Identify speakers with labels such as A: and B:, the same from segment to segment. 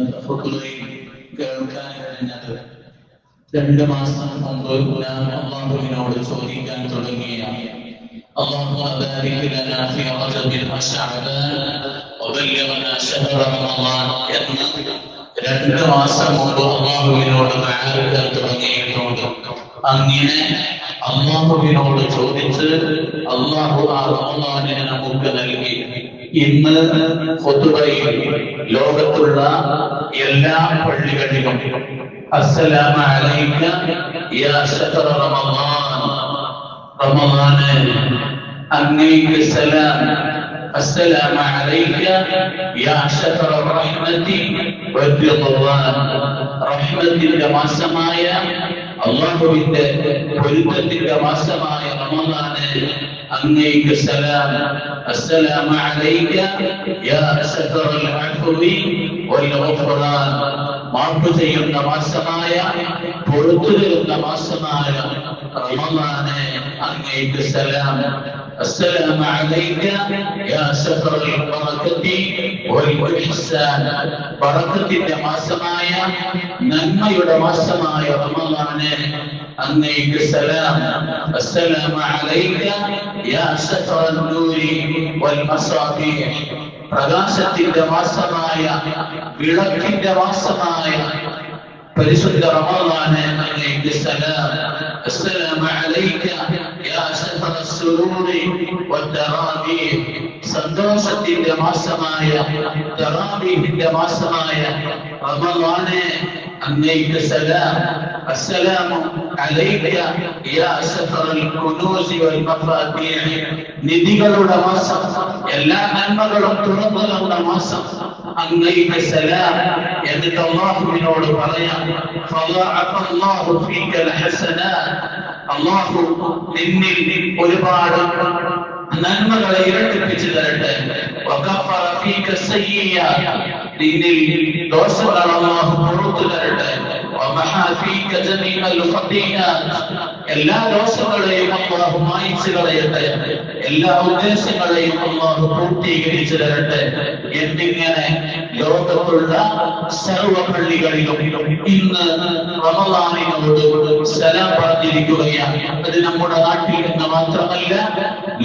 A: തഫക്കുറയും കേൾക്കാൻ കഴിഞ്ഞത് രണ്ട് മാസം മുമ്പ് ഞാൻ അള്ളാഹുവിനോട് ചോദിക്കാൻ തുടങ്ങിയ اللهم بارك لنا في رجب وشعبان وبلغنا شهر رمضان എന്ന് രണ്ട് മാസം മുമ്പ് അള്ളാഹുവിനോട് പ്രാർത്ഥിക്കാൻ തുടങ്ങിയിട്ടുണ്ട് അങ്ങനെ അള്ളാഹുവിനോട് ചോദിച്ച് അള്ളാഹു ആ റമദാനിനെ നമുക്ക് നൽകി ഇന്ന് ഖുതുബയിൽ ലോകത്തുള്ള എല്ലാ പള്ളികളിലും അസ്സലാമ അലൈക യാ ശഹറ റമദാൻ റമദാന് അങ്ങേക്ക് സലാം السلام عليك يا شهر الرحمة والرضوان റഹ്മത്തിന്റെ മാസമായ അള്ളാഹുവിന്റെ പൊരുത്തത്തിന്റെ മാസമായ റമദാന് അങ്ങേക്ക് സലാം السلام عليك يا شهر العفو والغفران മാപ്പ് ചെയ്യുന്ന മാസമായ പൊറുത്തു തരുന്ന മാസമായ റമദാന് അങ്ങേക്ക് സലാം السلام عليك يا شهر البركة والإحسان ബറക്കത്തിന്റെ മാസമായ നന്മയുടെ മാസമായ റമദാന് അങ്ങേക്ക് സലാം السلام عليك يا شهر النور والمصابيح പ്രകാശത്തിന്റെ മാസമായ വിളക്കിന്റെ മാസമായ പരിശുദ്ധ റമദാന് അങ്ങേക്ക് സലാം السلام عليك സന്തോഷത്തിന്റെ മാസമായ തറാവീഹിന്റെ മാസമായ റമദാന് അങ്ങേക്ക് സലാം السلام عليك يا شهر الكنوز والمفاتيح നിധികളുടെ മാസം എല്ലാ നന്മകളും തുറന്നു തന്ന മാസം അങ്ങേക്ക് സലാം എന്നിട്ട് അള്ളാഹുവിനോട് പറയാം فضاعف الله فيك الحسنات അള്ളാഹു നിന്നിൽ ഒരുപാട് നന്മകളെ ഇരട്ടിപ്പിച്ചു തരട്ടെ. നിന്നിൽ ദോഷങ്ങൾ അള്ളാഹു പുറത്തു തരട്ടെ. എല്ലാ ദോഷങ്ങളെയും അള്ളാഹു മായിച്ചു കളയട്ടെ എല്ലാ ഉദ്ദേശങ്ങളെയും അള്ളാഹു പൂർത്തീകരിച്ചു തരട്ടെ എന്നിങ്ങനെ ലോകത്തുള്ള സർവ പള്ളികളിലും ഇന്ന് റമദാനിനോട് സലാം പറഞ്ഞിരിക്കുകയാണ്. അത് നമ്മുടെ നാട്ടിൽ നിന്ന് മാത്രമല്ല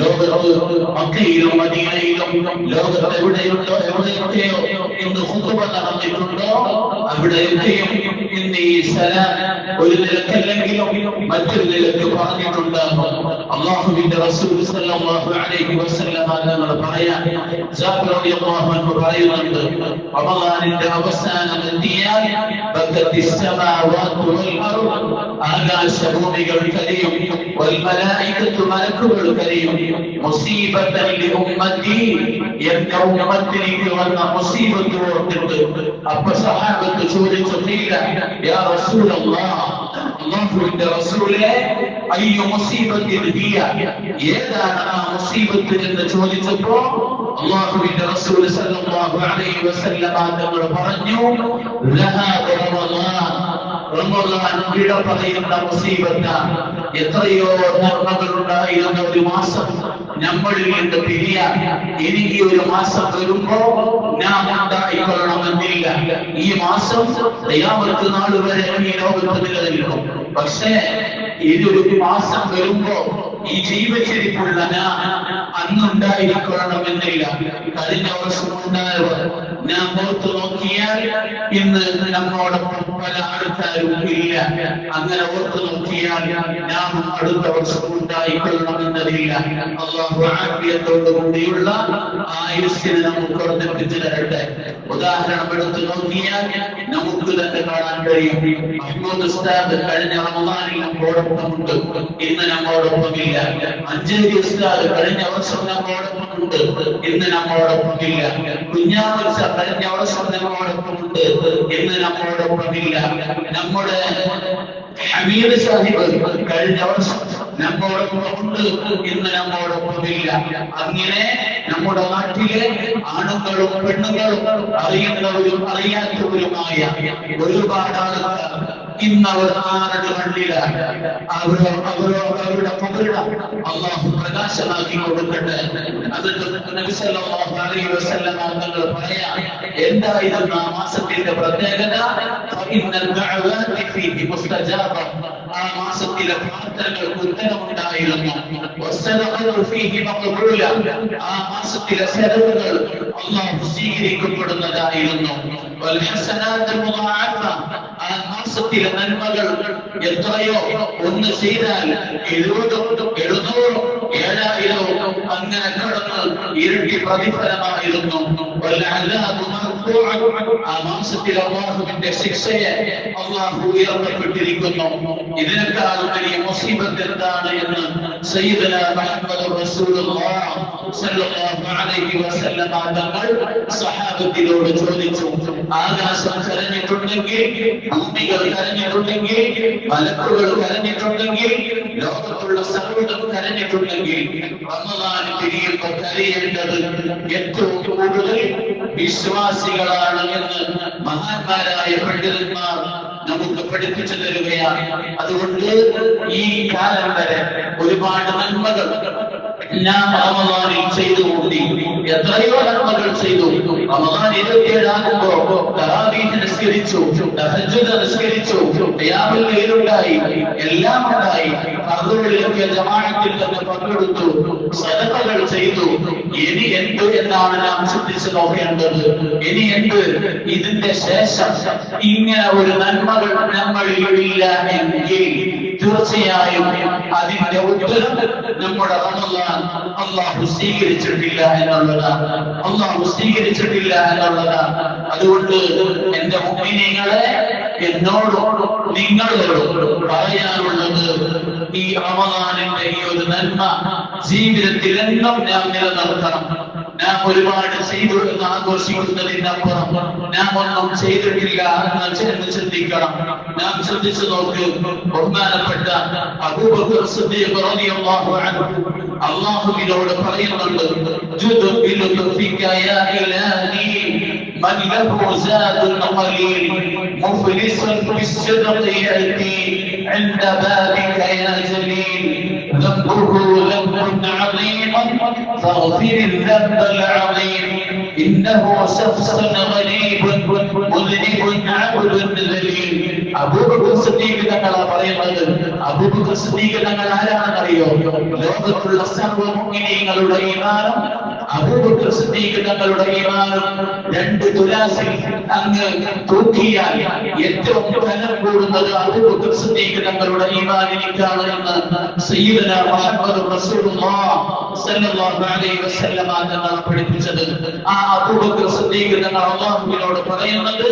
A: ലോകത്ത് മക്കയിലും മദീനയിലും ലോകത്ത് എവിടെയുണ്ടോ എവിടെയൊക്കെയോ ഇന്ന് ഹുത്തുബ നടന്നിട്ടുണ്ടോ? അവിടെയൊക്കെയും ഇന്ന് ഈ സലാം ഒരു നിലക്കല്ലെങ്കിലും മറ്റൊരു നിലക്ക് പറഞ്ഞിട്ടുണ്ട് അള്ളാഹുവിന്റെ റസൂൽ സല്ലല്ലാഹു അലൈഹി വസല്ലം തങ്ങൾ പറയാ ജാബിർ റളിയല്ലാഹു അൻഹു പറയുന്നുണ്ട് റമദാനിന്റെ അവസാനം എത്തിയാൽ ബക്കത്തി സമാവാതു വൽ അർദ് ആകാശഭൂമികൾ കരയും വൽ മലായികത്തു മലക്കുകൾ കരയും മുസീബത്തൻ ലി ഉമ്മതി എന്റെ ഉമ്മത്തിലേക്ക് വന്ന മുസീബത്ത് ഓർത്തിട്ട് അപ്പൊ സഹാബത്ത് ചോദിച്ചിട്ടില്ല യാ യാ റസൂലല്ലാഹ് അല്ലാഹുവിന്റെ റസൂലേ അയ്യോ മുസീബത്തിൽ ഹിയ ഏതാണ് ആ മുസീബത്ത് എന്ന് ചോദിച്ചപ്പോ അല്ലാഹുവിന്റെ റസൂൽ സല്ലല്ലാഹു അലൈഹി വസല്ലമ തങ്ങൾ പറഞ്ഞു "ലഹാദ റമളാൻ റമളാൻ വിട പറയുന്ന മുസീബത്ത. എത്രയോ നന്മകൾ ഉണ്ടായിരുന്ന ഒരു മാസം നമ്മളിൽ വീണ്ടും പിരിയ എനിക്ക് ഒരു മാസം വരുമ്പോ ഞാൻ ഉണ്ടായിക്കൊള്ളണമെന്നില്ല ഈ മാസം ദയാമത്ത് നാൾ വരെ ഈ ലോകത്ത് നിലനിൽക്കും. പക്ഷേ ഇതൊരു മാസം വരുമ്പോ ഈ ജീവചരിപ്പുള്ള അന്നുണ്ടായിരിക്കണമെന്നില്ല കഴിഞ്ഞ വർഷം ഉണ്ടായവർ ഞാൻ പുറത്തു നോക്കിയാൽ ഇന്ന് നമ്മോടൊപ്പം പല ആൾക്കാരും ഇല്ല. അങ്ങനെ ഓർത്തു നോക്കിയാൽ നാം അടുത്ത വർഷം ഉണ്ടായിക്കൊള്ളണമെന്നതില്ല അള്ളാഹു കൂടിയുള്ള ആയുസ്സിനെ നമുക്ക് വർദ്ധിപ്പിച്ചു തരട്ടെ ഉദാഹരണം എടുത്തു നോക്കിയാൽ നമുക്ക് തന്നെ കാണാൻ കഴിയും. മഹ്മൂദ് ഉസ്താദ് കഴിഞ്ഞ റമദാനിൽ നമ്മോടൊപ്പമുണ്ട്. ഇന്ന് നമ്മോടൊപ്പമില്ല. മഞ്ചേരി ഉസ്താദ് കഴിഞ്ഞ വർഷം നമ്മോടൊപ്പമുണ്ട് ഇന്ന് നമ്മോടൊപ്പമില്ല കുഞ്ഞാമൽസ കഴിഞ്ഞ വർഷം നമ്മോടൊപ്പമുണ്ട് ഇന്ന് നമ്മോടൊപ്പമില്ല നമ്മുടെ ഹമീദ് സാഹിബ് കഴിഞ്ഞ വർഷം നമ്മോടൊപ്പം ഉണ്ട് ഇന്ന് നമ്മോടൊപ്പമില്ല. അങ്ങനെ നമ്മുടെ നാട്ടിലെ ആണുങ്ങളും പെണ്ണുങ്ങളും അറിയുന്നവരും അറിയാത്തവരുമായ ഒരുപാട് ആളുകൾ ഇന്ന് അവർ ആരുടെ കണ്ണിലാണ്? അവരോ അവരോ അവരുടെ പകരുക അള്ളാഹു പ്രകാശമാക്കി കൊടുക്കട്ടെ. അത് തങ്ങൾ പറയാ എന്തായിരുന്നു മാസത്തിന്റെ പ്രത്യേകത? ഫഇന്നൽ ദഅവാതി ഫീഹി മുസ്തജാബ ആ മാസത്തിലെ പ്രാർത്ഥനകൾക്ക് ഉത്തരമുണ്ടായിരുന്നു വസ്സദഖതു ഫീഹി മഖബൂല ആ മാസത്തിലെ ചെലവുകൾ അള്ളാഹു സ്വീകരിക്കപ്പെടുന്നതായിരുന്നു വൽഹസനാത്ത് മുദാഅഫ ആ മാസത്തിലെ നന്മകൾ എത്രയോ ഒന്ന് ചെയ്താൽ എഴുപതും എഴുന്നൂറും ഏഴായിരവും അങ്ങനെ കടന്ന് ഇരട്ടി പ്രതിഫലമായിരുന്നു വൽഅദാബു മർഫൂഅൻ ആ മാസത്തിൽ അള്ളാഹുവിന്റെ ശിക്ഷയെ അള്ളാഹു ഉയർത്തപ്പെട്ടിരിക്കുന്നു ഇതിനേക്കാൾ വലിയ മുസീബത്ത് എന്താണ് എന്ന് സയ്യിദന മുഹമ്മദ് റസൂലുള്ളാഹ് സല്ലല്ലാഹു അലൈഹി വസല്ലമ തങ്ങൾ സഹാബത്തിനോട് ചോദിച്ചു. ആകാശം കരഞ്ഞിട്ടുണ്ടെങ്കിൽ ഭൂമികൾ കരഞ്ഞിട്ടുണ്ടെങ്കിൽ മലക്കുകൾ കരഞ്ഞിട്ടുണ്ടെങ്കിൽ ലോകത്തുള്ള സർവതും കരഞ്ഞിട്ടുണ്ടെങ്കിൽ റമദാൻ തിരിയുമ്പോൾ കരയേണ്ടത് ഏറ്റവും കൂടുതൽ വിശ്വാസികളാണ് എന്ന് മഹാന്മാരായ പണ്ഡിതന്മാർ നമുക്ക് പഠിപ്പിച്ചു തരുകയാണ്. അതുകൊണ്ട് ഈ കാലം വരെ ഒരുപാട് നന്മകൾ ഞാൻ റമദാനിൽ ചെയ്തു കൂടി എത്രയോ നന്മകൾ ചെയ്തു റമദാൻ ഇരുപത്തിയേഴാകുമ്പോ തറാവീഹ് നിസ്കരിച്ചു തഹജ്ജുദ് നിസ്കരിച്ചു ഖിയാമുൽ ലൈലുണ്ടായി എല്ലാം ഉണ്ടായി. ഫർദുകളിലൊക്കെ ജമാഅത്തിൽ തന്നെ പങ്കെടുത്തു സദഖകൾ ചെയ്തു. ഇനി എന്ത് എന്നാണ് നാം ചിന്തിച്ചു നോക്കേണ്ടത്? ഇനി എന്ത്? ഇതിന്റെ ശേഷം ഇങ്ങനെ ഒരു നന്മകൾ നമ്മളിൽ ഇല്ല എങ്കിൽ തീർച്ചയായും അതിന്റെ ഉത്തരം നമ്മുടെ റമദാൻ അള്ളാഹു സ്വീകരിച്ചിട്ടില്ല എന്നുള്ളതാണ്. അള്ളാഹു സ്വീകരിച്ചിട്ടില്ല എന്നുള്ളതാണ്. അതുകൊണ്ട് എന്റെ മുമ്പിനിങ്ങളെ എന്നോടും നിങ്ങളോടും പറയാനുള്ളത് ഈ റമദാനിന്റെ ഈ ഒരു നന്മ ജീവിതത്തിൽ എന്നും നാം നിലനിർത്തണം. നാം ഒരുപാട് ചെയ്തു എന്ന് ആഘോഷിക്കുന്നതിനപ്പുറം നാം ഒന്നും ചെയ്തിട്ടില്ല എന്ന് എന്ന് ചിന്തിക്കണം നാം ചിന്തിച്ചു നോക്ക് ബഹുമാനപ്പെട്ട അബൂബക്കർ സിദ്ദീഖ് റളിയല്ലാഹു അൻഹു അല്ലാഹുവിനോട് പറയുന്നുണ്ട് ജുദുബിൽ ഫിക യാ ഇലാഹി من له زاد قليل مفلس بالصدق يأتي عند بابك يا جليل ذنبه ذنب عظيم فاغفر الذنب العظيم. إنه شخص غريب مذنب തങ്ങളാ പറയുന്നത്. അബൂബക്കർ സിദ്ദീഖ് ആരാണെന്നറിയോ ലോകത്തുള്ള സർവ മുഅ്മിനീങ്ങളുടെ ഈമാനും അബൂബക്കർ സിദ്ദീഖ് തങ്ങളുടെ ഈമാനും രണ്ട് തുലാസിൽ അങ്ങ് തൂക്കിയാൽ ഏറ്റവും ഫലം കൂടുന്നത് അബൂബക്കർ സിദ്ദീഖ് തങ്ങളുടെ ഈമാനിലേക്കാണ് എന്ന് സയ്യിദന മുഹമ്മദ് റസൂലുള്ളാഹ് സല്ലല്ലാഹു അലൈഹി വസല്ലമ തങ്ങൾ പഠിപ്പിച്ചത്. ആ അബൂബക്കർ സിദ്ദീഖ് അള്ളാഹുവിനോട് പറയുന്നത്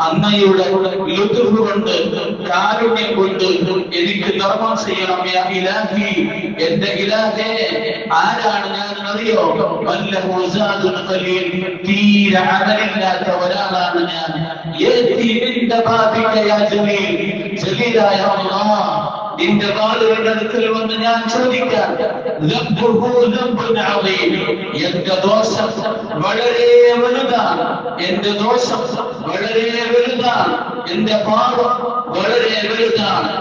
A: അങ്ങയുടെ ലുത്ഫ് കൊണ്ട് കാരുണ്യം കൊണ്ട് എനിക്ക് ധർമ്മം ചെയ്യണം ഇലാഹി എന്റെ ഇലാഹേ ആരാണ് ഞാൻ അറിയോ തീരെ അമലില്ലാത്ത ഒരാളാണ് ഞാൻ. ജലീലായ അല്ലാഹ് നിന്റെ കാലുകളുടെ അടുക്കൽ വന്ന് ഞാൻ ചോദിക്കാം എന്റെ ദോഷം വളരെ വലുതാണ് എന്റെ ദോഷം വളരെ വലുതാണ് എന്റെ പാപം വളരെ വലുതാണ്.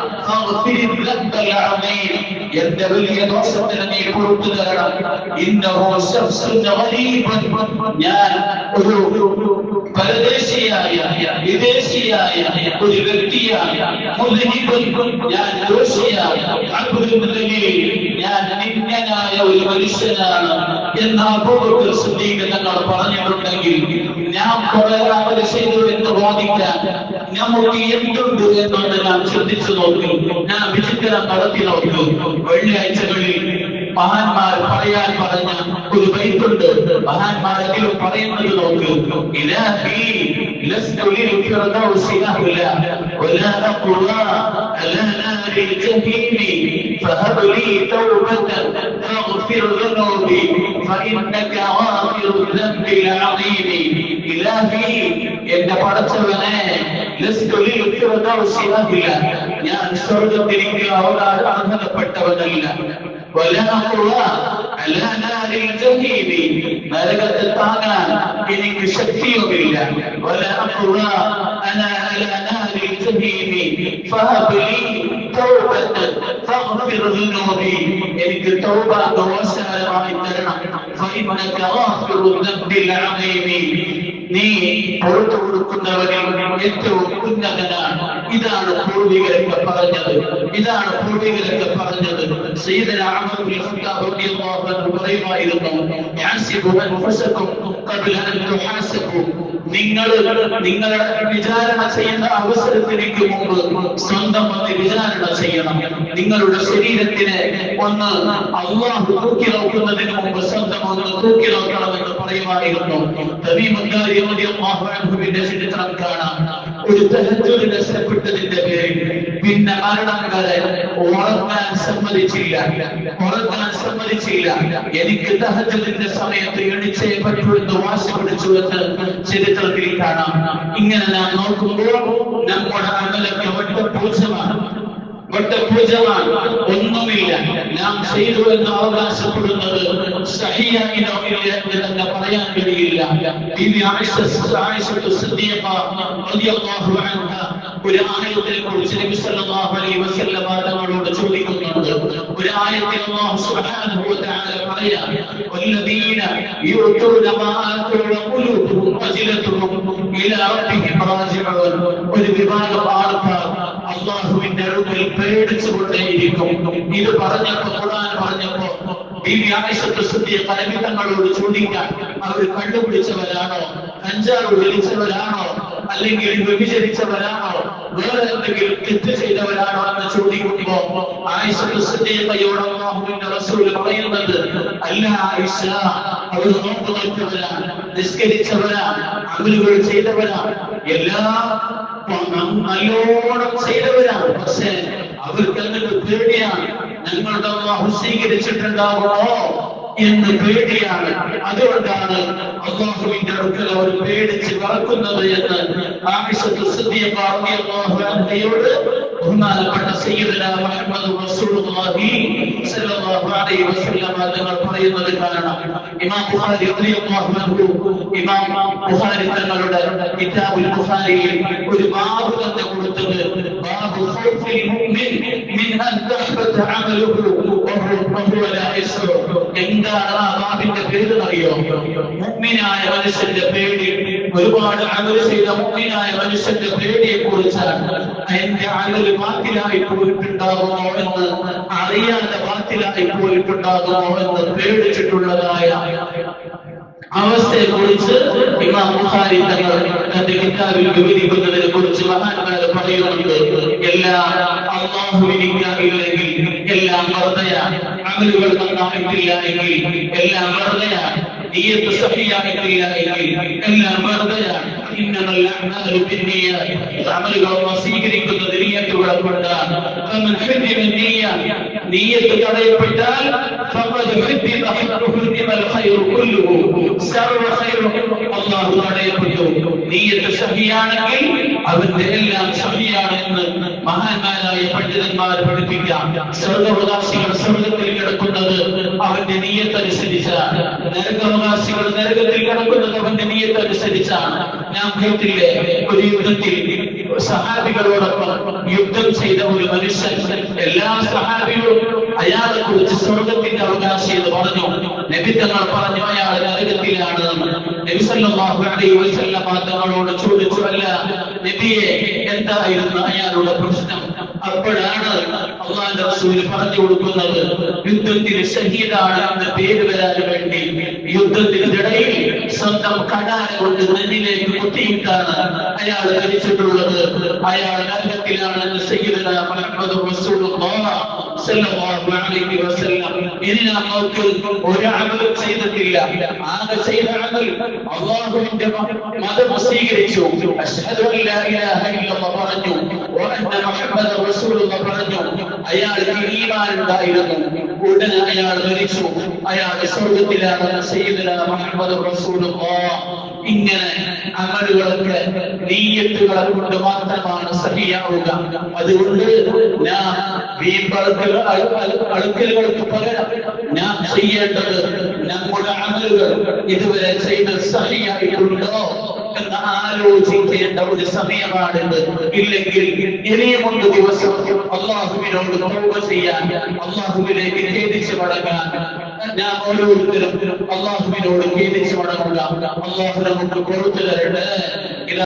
A: എന്റെ വലിയ ദോഷത്തിന് നീ കൊടുത്തു തരണം. ഞാൻ ഒരു പരദേശിയായ വിദേശിയായ ഒരു വ്യക്തിയായ ഞാൻ ദോഷിയായ ഞാൻ നിന്ദനായ ഒരു മനുഷ്യനാണ് എന്ന് അബൂബക്കർ സിദ്ദീഖ് തങ്ങൾ പറഞ്ഞിട്ടുണ്ടെങ്കിൽ ഞാൻ കുറെ ചെയ്തു എന്ന് വാദിക്കാൻ നമുക്ക് എന്തുണ്ട് എന്നാണ് ഞാൻ ചിന്തിച്ചു നോക്കി. ഞാൻ വിചിത്രം നടത്തി നോക്കി. വെള്ളിയാഴ്ചകളിൽ മഹാന്മാർ പറയാൻ പറഞ്ഞ ഒരു ബൈത്തുണ്ട്. മഹാന്മാരെങ്കിലും പറയുന്നത് നോക്ക്. ഇലാഹി ലസ്തു للفردوس أهلا ولا أقوى على نار الجحيم فهب لي توبة فاغفر ذنوبي فإنك غافر الذنب العظيم إلهي എന്റെ പടച്ചവനെ ലസ്തു ലിൽ ഫിർദൗസി അഹ്ല ഞാൻ സ്വർഗ്ഗത്തിലേക്ക് അവകാശ അർഹതപ്പെട്ടവനല്ല ولا أقوى على نار الجحيم നരകത്തിൽ താങ്ങാൻ എനിക്ക് ശക്തിയുമില്ല ولا أقوى أنا على نار الجحيم فهب لي توبة فاغفر ذنوبي എനിക്ക് തൗബ ദോഷകരമായി തരണം فإنك غافر الذنب العظيم നീ പുറത്തു കൊടുക്കുന്നവരിൽ ഏറ്റവും ഉന്നതനാണ്. ഇതാണ് പൂർവികരൊക്കെ പറഞ്ഞത്. ഇതാണ് പൂർവികരൊക്കെ പറഞ്ഞത്. പറയുമായിരുന്നു യഹസിബു നിങ്ങൾ നിങ്ങളുടെ വിചാരണ ചെയ്യുന്ന അവസരത്തിലേക്ക് മുമ്പ് സ്വന്തം വന്ന് വിചാരണ ചെയ്യണം. നിങ്ങളുടെ ശരീരത്തിനെ ഒന്ന് അള്ളാഹു തൂക്കി നോക്കുന്നതിന് മുമ്പ് സ്വന്തം ഒന്ന് തൂക്കി നോക്കണമെന്ന് പറയുമായിരുന്നു ചരിത്രം കാണാം. ഒരു തഹജ്ജുദ് നഷ്ടപ്പെട്ടതിന്റെ പേരിൽ പിന്നെ മരണങ്ങളെ ഉറങ്ങാൻ സമ്മതിച്ചില്ല ഉറങ്ങാൻ സമ്മതിച്ചില്ല എനിക്ക് തഹജ്ജുദിന്റെ സമയത്ത് എണിച്ചേ പറ്റൂ എന്ന് വാശി പിടിച്ചു എന്ന് ചരിത്രത്തിൽ കാണാം. ഇങ്ങനെ നാം നോക്കുമ്പോൾ നമ്മുടെ അമലൊക്കെ ഒറ്റ വട്ടപൂജമാണ് ഒന്നുമില്ല. നാം ചെയ്തു എന്ന് അവകാശപ്പെടുന്നത് തന്നെ പറയാൻ കഴിയില്ല. ഒരു ആയത്തിനെ കുറിച്ച് നബി സല്ലല്ലാഹു അലൈഹി വസല്ലം തങ്ങളോട് ചോദിക്കുന്നുണ്ട്. ഒരു അല്ലാഹു സുബ്ഹാനഹു വ തആല വല്ലദീന യുഅ്തൂന മാ ആതൂ വഖുലൂബുഹും വജിലത്തുഹും ഇലാ ഒരു വിഭാഗം ആൾക്കാർ അള്ളാഹുവിന്റെ അടുക്കൽ പേടിച്ചുകൊണ്ടേയിരിക്കും ഇത് പറഞ്ഞപ്പോ ഖുർആൻ പറഞ്ഞപ്പോ ബീവി ആയിഷത്ത് നബി തങ്ങളോട് ചോദിക്കാൻ അവർ കണ്ടുപിടിച്ചവരാണോ? കഞ്ചാവ് വിളിച്ചവരാണോ? അല്ലെങ്കിൽ വ്യഭിചരിച്ചവരാണോ വേറെ എന്തെങ്കിലും തെറ്റ് ചെയ്തവരാണോ എന്ന് ചോദിക്കുമ്പോ അള്ളാഹുവിന്റെ റസൂൽ പറയുന്നത് അല്ല ആയിഷ അവർ നോമ്പ് നോക്കിയവരാണ് നിസ്കരിച്ചവരാണ് അമലുകൾ ചെയ്തവരാണ് എല്ലാ നല്ലോണം ചെയ്തവരാണ് പക്ഷെ അവർക്ക് എന്നിട്ട് പേടിയാണ് ഞങ്ങളുടെ സ്വീകരിച്ചിട്ടുണ്ടാവുമോ? എന്ന് പേടിയാണ്. അതുകൊണ്ടാണ് അള്ളാഹുവിന്റെ അടുക്കൽ അവർ പേടിച്ച് വളർക്കുന്നത് എന്ന് അൻഹയോട് ബഹുമാനപ്പെട്ട സയ്യിദന മുഹമ്മദ് റസൂലുള്ളാഹി സ്വല്ലല്ലാഹു അലൈഹി വസല്ലം തങ്ങൾ പറയുന്നത് കാണാം ഇമാം ബുഖാരി റളിയല്ലാഹു അൻഹു ഇമാം ബുഖാരി തങ്ങളുടെ കിതാബുൽ ബുഖാരിയിൽ ഒരു ബാബ് തന്നെ കൊടുത്തത് ബാബു ഖൗഫിൽ മുഅ്മിൻ മിൻ ان تحبط عمله وهو لا യസ്ഉ എന്താണ് ആ ബാബിന്റെ പേര്? അറിയോ മുഅ്മിനായ മനുഷ്യന്റെ പേടി ഒരുപാട് അമൽ ചെയ്ത മുഅ്മിനായ മനുഷ്യന്റെ പേടിയെ കുറിച്ചാണ് എന്റെ അമൽ ബാത്തിലായി പോയിട്ടുണ്ടാകുമോ എന്ന് അറിയാതെ ബാത്തിലായി പോയിട്ടുണ്ടാകുമോ എന്ന് പേടിച്ചിട്ടുള്ളതായ അവസ്ഥയെക്കുറിച്ച് ഇമാം ബുഖാരി തങ്ങൾ തന്റെ കിതാബിൽ വിവരിക്കുന്നതിനെ കുറിച്ച് മഹാന്മാർ പറയുന്നുണ്ട്. എല്ലാ അള്ളാഹുവിനില്ലെങ്കിൽ എല്ലാം വെറുതെയ. അമലുകൾ നന്നായിട്ടില്ല എങ്കിൽ എല്ലാം വെറുതെയ. നീയത്ത് സഹിയായിട്ടില്ല എങ്കിൽ എല്ലാം വെറുതെയ. അമലുകളൊന്നും സ്വീകരിക്കുന്നത് നീയത്ത് തടയപ്പെട്ടാൽ الخير كله സർവ ഖൈറും അല്ലാഹു തടയപ്പെട്ടു നീയത്ത് സഹിയാണെങ്കിൽ അവന്റെ എല്ലാം സഹിയാണ് എന്ന് മഹാന്മാരായ പണ്ഡിതന്മാർ പഠിപ്പിക്കാം സ്വർഗവകാശികൾ സ്വർഗത്തിൽ കിടക്കുന്നത് അവന്റെ നീയത്തനുസരിച്ചാണ് നരകവകാശികൾ നരകത്തിൽ കിടക്കുന്നത് അവന്റെ നീയത്തനുസരിച്ചാണ് ഞാൻ കേട്ടില്ലേ ഒരു യുദ്ധത്തിൽ സഹാബികളോടൊപ്പം യുദ്ധം ചെയ്ത ഒരു മനുഷ്യൻ എല്ലാ സഹാബികളും അയാളെ കുറിച്ച് സ്വർഗത്തിന്റെ അവകാശി എന്ന് പറഞ്ഞു നബിത്തങ്ങൾ പറഞ്ഞു അയാൾ നരകത്തിലാണ്. നബി തങ്ങളോട് ചോദിച്ചു അല്ല നബിയെ എന്തായിരുന്നു അയാളുടെ പ്രശ്നം? അപ്പോഴാണ് അള്ളാന്റെ റസൂൽ പറഞ്ഞു കൊടുക്കുന്നത് യുദ്ധത്തിൽ ഷഹീദാണ് എന്ന പേര് വരാൻ വേണ്ടി യുദ്ധത്തിനിടയിൽ സ്വന്തം കടാര കൊണ്ട് നെല്ലിലേക്ക് കുത്തിയിട്ടാണ് അയാൾ ധരിച്ചിട്ടുള്ളത് അയാൾ രംഗത്തിലാണ് സയ്യിദന മുഹമ്മദ് അലൈഹി വസല്ലം ഇനി നാം നോക്ക് ഒരു അമലും ചെയ്തിട്ടില്ല ആകെ ചെയ്ത അമൽ അള്ളാഹുവിന്റെ മതം സ്വീകരിച്ചു പറഞ്ഞു പറഞ്ഞു അയാൾ ഈമാനുണ്ടായിരുന്നു ഉടനെ അയാൾ മരിച്ചു അയാൾ സ്വർഗത്തിലാണ് സയ്യിദന മുഹമ്മദ് റസൂലുള്ളാഹ് ഇങ്ങനെ അമലുകളൊക്കെ നീയത്തുകളെ കൊണ്ട് മാത്രമാണ് സഹിയാവുക. അതുകൊണ്ട് ഞാൻ വീമ്പളുക്കൽ അളുക്കലുകൾക്ക് പകരം ഞാൻ ചെയ്യേണ്ടത് നമ്മുടെ അമലുകൾ ഇതുവരെ ചെയ്ത് സഹിയായിട്ടുണ്ടോ? എന്ന് ആലോചിക്കേണ്ട ഒരു സമയമാണിത്. ഇല്ലെങ്കിൽ ഇനിയുമുണ്ട് ദിവസം അള്ളാഹുവിനോട് തൗബ ചെയ്യാൻ അള്ളാഹുവിലേക്ക് ഖേദിച്ചു മടങ്ങാൻ ഞാൻ ഓരോരുത്തരും അള്ളാഹുവിനോട് ഖേദിച്ചു മടങ്ങുക. അള്ളാഹു നമുക്ക് കൊടുത്തു തരട്ടെ.